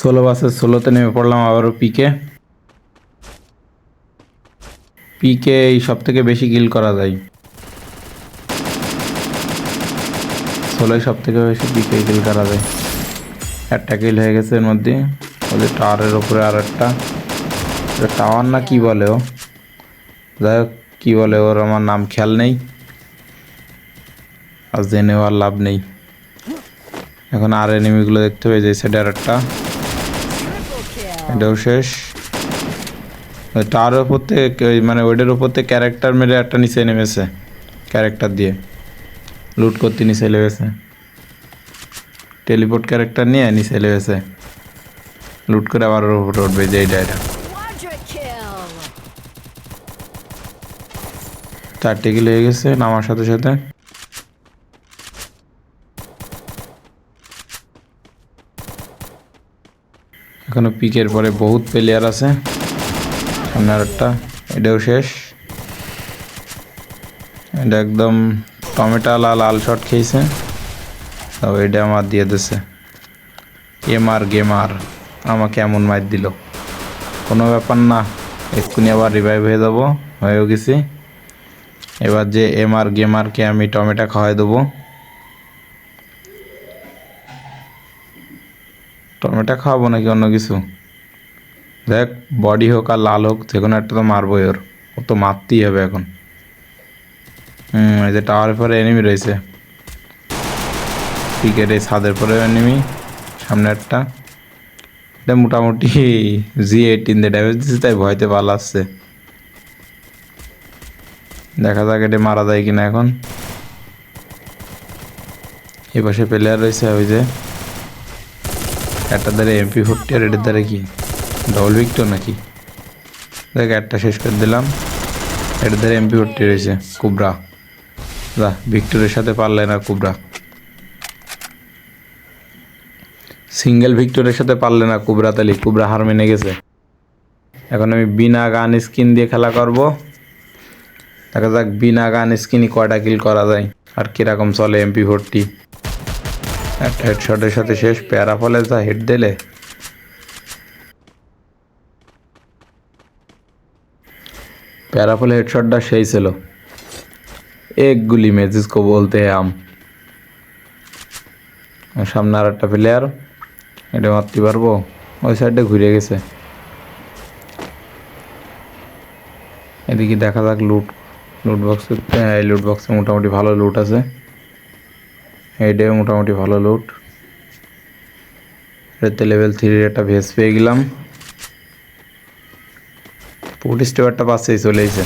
ষোলো বাসের ষোলোতে নেমে পড়লাম আবারও পিকে পিকে এই সব থেকে বেশি কিল করা যায়। ষোলোই সব থেকে বেশি পিকে কিল করা যায়। একটা কিল হয়ে গেছে এর মধ্যে। ওদের টাওয়ারের ওপরে আর একটা টাওয়ার না কি বলে ও? যাই হোক, কী বলে ওর? আমার নাম খেয়াল নেই। আর জেনেও আর লাভ নেই। এখন আর এনিমিগুলো দেখতে পেয়ে যে সেটা আর একটা এটাও শেষ। তার ওপর থেকে মানে ওইটার ওপর থেকে ক্যারেক্টার মেরে একটা নিচে নেমেছে ক্যারেক্টার দিয়ে। লুট করতে নিচে লেগেছে। টেলিপোর্ট ক্যারেক্টার নিয়ে নিচে লেগেছে। লুট করে আবার ওর উপরে উঠবে যে এইটা এটা চারটে কিল হয়ে গেছে নামার সাথে সাথে। এখনও পিকের পরে বহুত প্লেয়ার আছে। সামনে আর একটা এটাও শেষ। এটা একদম টমেটো লাল লাল শট খেয়েছে। তাও এটা আমার দিয়ে দিছে। এম এমআর গেমার আমাকে এমন মার দিল। কোনো ব্যাপার না, এক্ষুনি আবার রিভাইভ হয়ে যাব, হয়েও গেছি। এবার যে এম এমআর গেমারকে আমি টমেটো খাওয়াই দেবো। টমেটো খাওয়াবো নাকি অন্য কিছু? দেখ বডি হোক আর লাল হোক, যে কোনো একটা তো মারবোই ওর। ও তো মারতেই হবে এখন। হুম, এই যে টাওয়ারের পরে এনিমি রয়েছে। ক্রিকেট এই ছাদের পরে এনিমি সামনে একটা। এটা মোটামুটি জি এইটিন দিয়ে ড্যামেজ দিচ্ছে তাই ভয়তে পালাচ্ছে দেখা যাক এটা মারা যায় কিনা এখন। এই পাশে প্লেয়ার রয়েছে, ওই যে। একটা দ্বারা এমপি ফোরটি আর এটার দ্বারা কি? ডবল ভিক্টর নাকি? দেখ, একটা শেষ করে দিলাম। এটার দ্বারা এমপি ফোরটি রয়েছে, কুবরা। যা, ভিক্টরের সাথে পারলে না কুবরা। সিঙ্গেল ভিক্টরের সাথে পারলে না কুবরা তালি কুবরা হার মেনে গেছে। এখন আমি বিনা গান স্কিন দিয়ে খেলা করব। দেখা যাক বিনা গান স্কিনই কয়টা কিল করা যায়, আর কীরকম চলে এমপি ফোরটি একটা হেডশটের সাথে শেষ প্যারা ফলে যা হেড দিলে। প্যারাফলে হেডশটটা সেই ছিল। এক গুলি মেজিসকো বলতে আম। সামনে আর একটা প্লেয়ার এটা মারতে পারব? ওই সাইডটা ঘুরে গেছে। এদিকে দেখা যাক লুট লুট বক্সে লুট বক্সে মোটামুটি ভালো লুট আছে। এইটাও মোটামুটি ভালো লুট এটাতে লেভেল থ্রির একটা ভেস পেয়ে গেলাম। পুলিশ স্টেবারটা পাশেই চলে এসে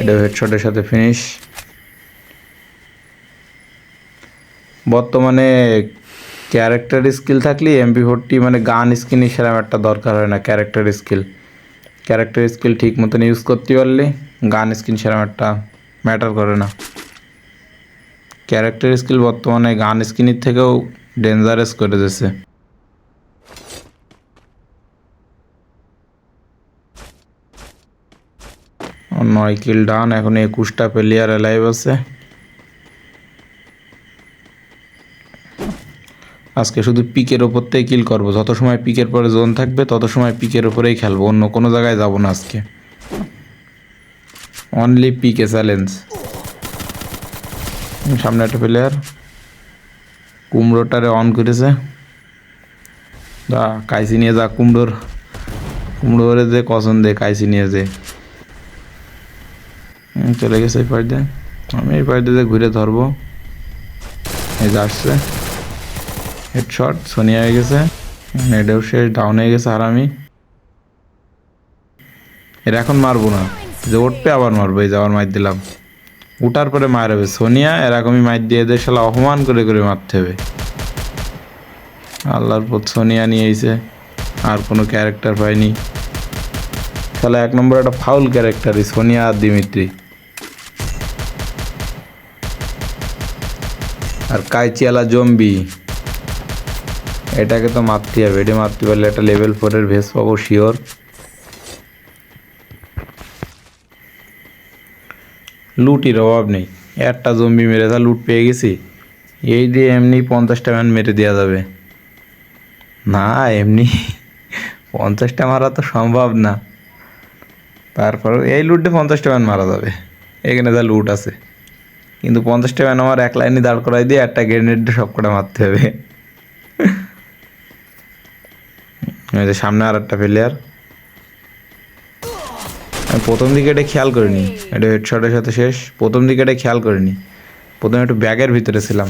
এটা হেডশটের সাথে ফিনিশ বর্তমানে ক্যারেক্টার স্কিল থাকলে এমপি ফোরটি মানে গান স্কিনই সেরকম একটা দরকার হয় না ক্যারেক্টার স্কিল ক্যারেক্টার স্কিল ঠিক মতন ইউজ করতে পারলে গান স্কিন সেরকম একটা ম্যাটার করে না। ক্যারেক্টার স্কিল বর্তমানে গান স্কিনের থেকেও ডেঞ্জারাস করে দিয়েছে নয় কিল ডান, এখন একুশটা প্লেয়ার অ্যালাইভ আছে। আজকে শুধু পিকের ওপর থেকে কিল করব। যত সময় পিকের পরে জোন থাকবে, তত সময় পিকের ওপরেই খেলব। অন্য কোনো জায়গায় যাব না আজকে। অনলি পিকে চ্যালেঞ্জ সামনে একটা প্লেয়ার কুমড়োটারে অন করেছে। যা কাইসি নিয়ে যা কুমড়োর। কুমড়োরে যে কসন দে, কাইসি নিয়ে যে। চলে গেছে এই দিয়ে আমি এই পাশ দিয়ে ঘুরে ধরবো। এই যে আসছে। হেড হেডশট সোনিয়া হয়ে গেছে। এটাও শেষ ডাউন হয়ে গেছে আর আমি। এর এখন মারবো না। যে উঠবে আবার মারবো, এই যে আবার মার দিলাম। উঠার পরে মার হবে। সোনিয়া এরকমই মার দিয়ে এদের শালা অপমান করে করে মারতে হবে। আল্লাহর পর সোনিয়া নিয়ে এসে আর কোনো ক্যারেক্টার পাইনি তাহলে এক নম্বর একটা ফাউল ক্যারেক্টারই সোনিয়া আর দিমিত্রি। আর কাইচিয়ালা জম্বি। এটাকে তো মারতে হবে, এটা মারতে পারলে একটা লেভেল ফোরের ভেস পাবো শিওর লুটির অভাব নেই। একটা জম্বি মেরে তা লুট পেয়ে গেছি। এই দিয়ে এমনি পঞ্চাশটা ম্যান মেরে দেওয়া যাবে। না, এমনি পঞ্চাশটা মারা তো সম্ভব না। তারপর এই লুটে পঞ্চাশটা ম্যান মারা যাবে। এখানে যা লুট আছে। কিন্তু পঞ্চাশটা ম্যান আমার এক লাইনে দাঁড় করাই দিয়ে একটা গ্রেনেড দিয়ে সব কটা মারতে হবে। সামনে আর একটা প্লেয়ার আমি প্রথম দিকে এটা খেয়াল করিনি। এটা হেডশটের সাথে শেষ। প্রথম দিকে এটা খেয়াল করিনি। প্রথমে একটু ব্যাগের ভিতরে ছিলাম।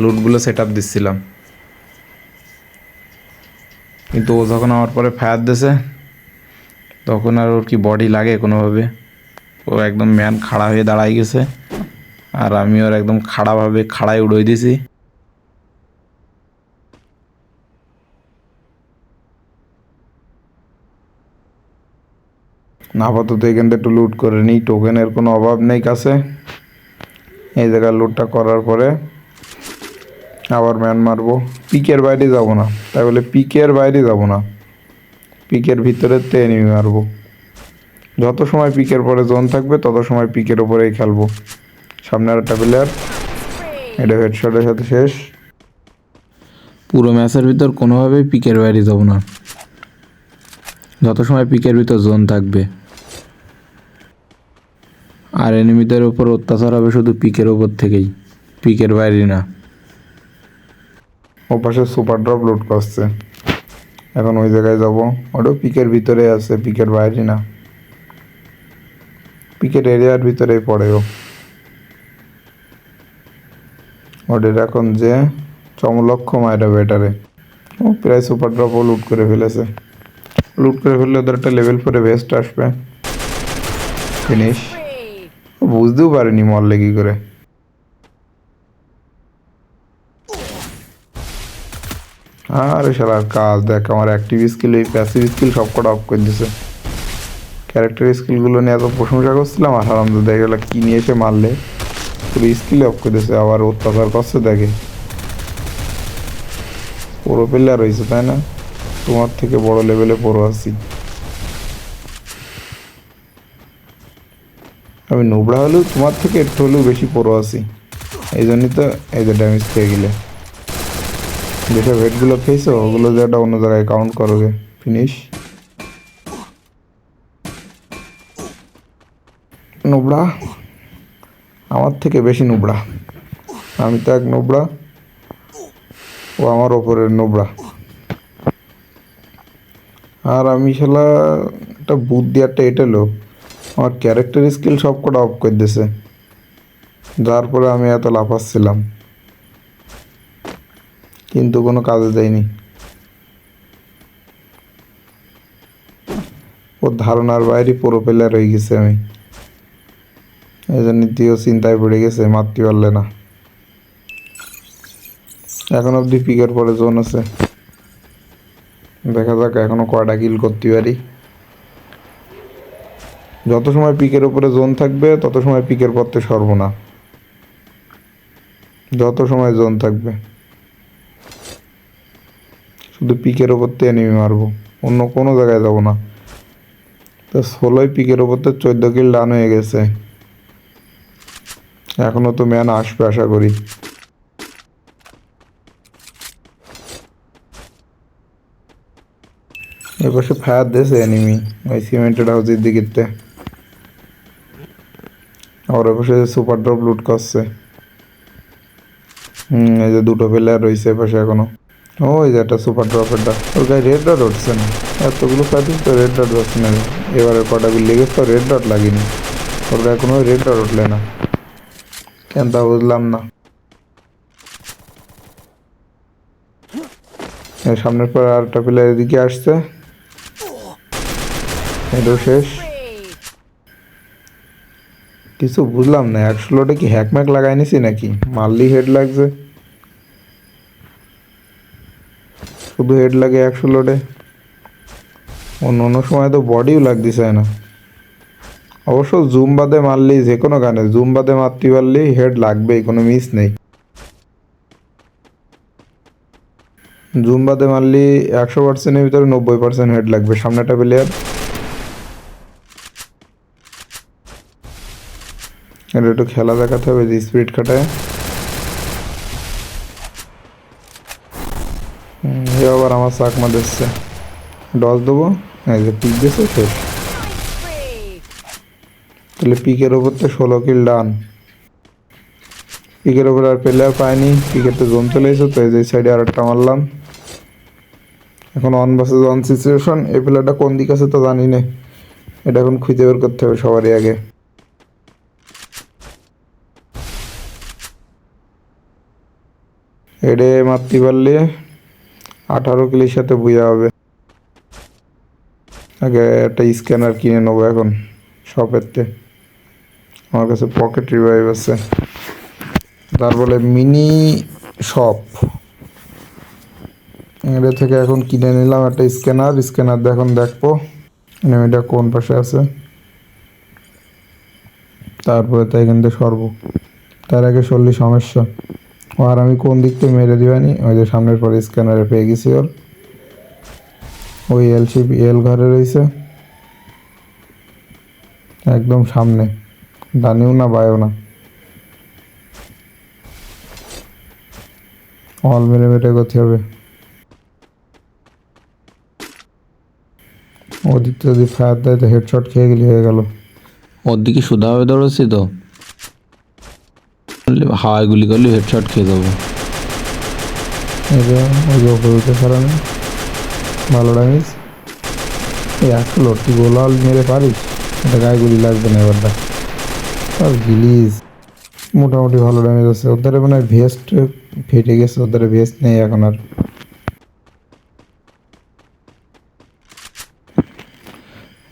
লুটগুলো সেট আপ দিচ্ছিলাম। কিন্তু ও যখন আমার পরে ফায়ার দিয়েছে তখন আর ওর কি বডি লাগে কোনোভাবে? ও একদম ম্যান খাড়া হয়ে দাঁড়াই গেছে। আর আমি ওর একদম খাড়াভাবে খাড়ায় উড়োই দিছি। আপাতত এখান থেকে একটু লুট করে নিই। টোকেনের কোনো অভাব নেই কাছে। এই জায়গায় লুটটা করার পরে আবার ম্যান মারবো। পিকের বাইরে যাব না। তাই বলে পিকের বাইরে যাব না। পিকের ভিতরে তে এনিমি মারবো। যত সময় পিকের পরে জোন থাকবে, তত সময় পিকের ওপরেই খেলব। সামনে আর একটা প্লেয়ার এটা হেডশটের সাথে শেষ। পুরো ম্যাচের ভিতর কোনোভাবেই পিকের বাইরে যাব না। যত সময় পিকের ভিতর জোন থাকবে। আর এনিমিদের উপর অত্যাচার হবে শুধু পিকের ওপর থেকেই। পিকের বাইরে না। ও পাশে সুপার ড্রপ লুট করছে। এখন ওই জায়গায় যাব। ওটাও পিকের ভিতরে আছে, পিকের বাইরে না। পিকের এরিয়ার ভিতরেই পড়ে ও। ওদের এখন যে চমলক্ষ মায়েরা ব্যাটারে ও প্রায় সুপার ড্রপও লুট করে ফেলেছে। লুট করে ফেললে ওদের একটা লেভেল ফোরে বেস্ট আসবে। ফিনিশ বুঝতেও পারিনি মরলে কি করে। আরে শালার কাজ দেখ আমার অ্যাক্টিভ স্কিল এই প্যাসিভ স্কিল সব কটা অফ করে দিছে। ক্যারেক্টার স্কিলগুলো নিয়ে এত প্রশংসা করছিলাম আর আরাম দেখা গেল কি নিয়ে এসে মারলে। পুরো স্কিল অফ করে দিছে, আবার অত্যাচার করছে দেখে। পুরো প্লেয়ার হয়েছে তাই না? তোমার থেকে বড় লেভেলে পড়ো আছি। আমি নোবড়া হলেও তোমার থেকে একটু হলেও বেশি পড়ো আছি। এই জন্যই তো এই যে ড্যামেজ খেয়ে গেলে। যেসব হেডগুলো খেয়েছো, ওগুলো যে একটা অন্য জায়গায় কাউন্ট করোগে ফিনিশ নোবড়া আমার থেকে বেশি নোবড়া আমি তো এক নোবড়া ও আমার ওপরের নোবড়া আর আমি শালা একটা বুদ্ধি, একটা এটেলো আমার ক্যারেক্টার স্কিল সব কটা অফ করে দিয়েছে যার পরে আমি এত লাফাচ্ছিলাম। কিন্তু কোনো কাজে দেয়নি। ওর ধারণার বাইরে পুরো প্লেয়ার হয়ে গেছে আমি। এই জন্য দিয়েও চিন্তায় পড়ে গেছে মারতে পারলে না। এখন অব্দি পিকের পরে জোন আছে। দেখা যাক এখনও কয়টা কিল করতে পারি। যত সময় পিকের উপরে জোন থাকবে, তত সময় পিকের পথে সরব না। যত সময় জোন থাকবে। শুধু পিকের ওপর থেকে এনিমি মারবো। অন্য কোনো জায়গায় যাব না। তো ষোলোই পিকের ওপর তো চোদ্দ কিল ডান হয়ে গেছে। এখনও তো ম্যান আসবে আশা করি। এপাশে ফায়ার দিয়েছে এনিমি ওই সিমেন্টেড হাউসের দিকেতে আর এপাশে সুপার ড্রপ লুট করছে। হুম, এই যে দুটো প্লেয়ার রয়েছে পাশে এখনও। ওই যে একটা সুপার ড্রপেরটা ওর গায়ে রেড ডট উঠছে না। এতগুলো ফাইটিং তো রেড ডট উঠছে না। এবারে কটা বিল লেগেছে তো রেড ডট লাগেনি। ওর গায়ে কোনো রেড ডট উঠলে না। কেন তা বুঝলাম না। সামনের পর আরেকটা প্লেয়ার এদিকে আসছে। এটাও শেষ। কিছু বুঝলাম না, একশো লোটে কি হ্যাকম্যাক লাগাই নিছি নাকি? মারলি হেড লাগছে। শুধু হেড লাগে একশো লোডে। অন্য অন্য সময় তো বডিও লাগতেছে না। অবশ্য জুম বাদে মারলি যে কোনো গানে জুম বাদে মারতে পারলেই হেড লাগবেই, কোনো মিস নেই। জুম বাদে মারলি একশো পার্সেন্টের ভিতরে নব্বই পার্সেন্ট হেড লাগবে সামনেটা প্লেয়ার এটা একটু খেলা দেখাতে হবে যে স্পিড কাটায়। আবার আমার চাকমা দিচ্ছে। ডস দেবো? এই যে পিক শেষ। তাহলে পিকের ওপর তো ষোলো কিল ডান পিকের ওপর আর প্লেয়ার পায়নি পিকের তো জোন চলে এসেছে, তো এই যে সাইডে আর একটা মারলাম। এখন অন বাসে অন সিচুয়েশন এই প্লেয়ারটা কোন দিক আছে তো জানি না। এটা এখন খুঁজে বের করতে হবে সবারই আগে। এডে মারতে পারলে আঠারো কিলির সাথে বুঝা হবে। আগে একটা স্ক্যানার কিনে নেব এখন শপেরতে। আমার কাছে পকেট রিভাইভ আছে। তারপরে মিনি শপ। এটা থেকে এখন কিনে নিলাম একটা স্ক্যানার। স্ক্যানার এখন দেখব এটা কোন পাশে আছে। তারপরে তাই থেকে সরবো। তার আগে সরলে সমস্যা। আর আমি কোন দিক থেকে মেরে দিবানি ওই যে সামনের পরে স্ক্যানারে পেয়ে গেছি ওর। ওই এল শিপ এল ঘরে রয়েছে। একদম সামনে। ডানেও না, বায়ও না। অল মেরে মেরে করতে হবে। ওদিক যদি ফায়ার দেয় তো হেডশট খেয়ে গেলে হয়ে গেল। ওর দিকে সুধাভাবে দৌড়াচ্ছি তো? হাওয়ায় গুলি করলে হেডশট খেয়ে দেবো যে ওই যে ওপরে ভালো ড্যামেজ এই একটা লটি গোলাল মেরে পারিস এটা গায়ে গুলি লাগবে না এবারটা। আর গিলিস মোটামুটি ভালো ড্যামেজ আছে ওদের মানে ভেস্ট ফেটে গেছে, ওদের ভেস্ট নেই এখন আর।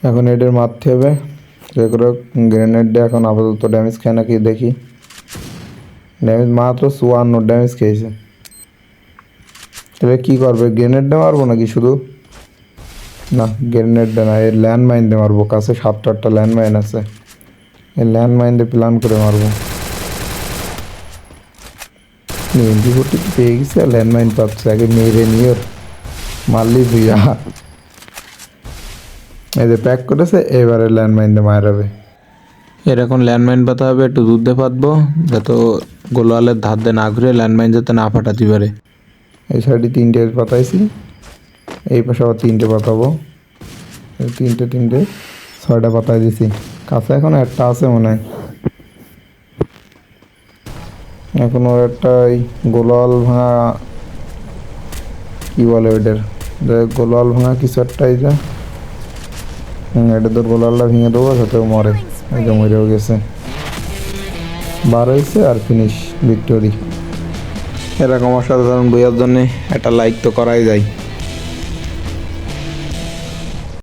এখন এদের মারতে হবে। গ্রেনেড এখন আপাতত ড্যামেজ খায় নাকি দেখি। ড্যামেজ মাত্র চুয়ান্ন ড্যামেজ খেয়েছে। তাহলে কী করবে? গ্রেনেডটা মারবো নাকি শুধু? না গ্রেনেডটা না এর ল্যান্ড মাইন দিয়ে মারবো। কাছে সাতটা আটটা ল্যান্ড মাইন আছে। এই ল্যান্ড মাইন দিয়ে প্ল্যান করে মারবো। ফোরটি পেয়ে গেছে আর ল্যান্ড মাইন পাচ্ছে। আগে মেরে নিয়ে ওর মারলি ভুইয়া যে প্যাক করেছে, এবারে ল্যান্ড মাইন দিয়ে মারাবে। এর এখন ল্যান্ডমাইন পাতা হবে, একটু দুধ দিয়ে পাতবো যাতে ও গোলওয়ালের ধার দিয়ে না ঘুরে ল্যান্ডমাইন যাতে না ফাটাতে পারে। এই সাইডে তিনটে পাতাইছি। এই পাশে আবার তিনটে পাতাবো। তিনটে তিনটে, ছয়টা পাতায় দিছি। কাছে এখন একটা আছে মনে হয়। এখন ওর একটা গোলাল ভাঙা, কি বলে ওইটার? গোলাল ভাঙা কিছু একটা যে এটা তোর গোলালটা ভেঙে দেবো ও মরে। এই হয়েও গেছে বার হয়েছে আর ফিনিশ ভিক্টোরি এরকম অসাধারণ বইয়ের জন্যে একটা লাইক তো করাই যায়।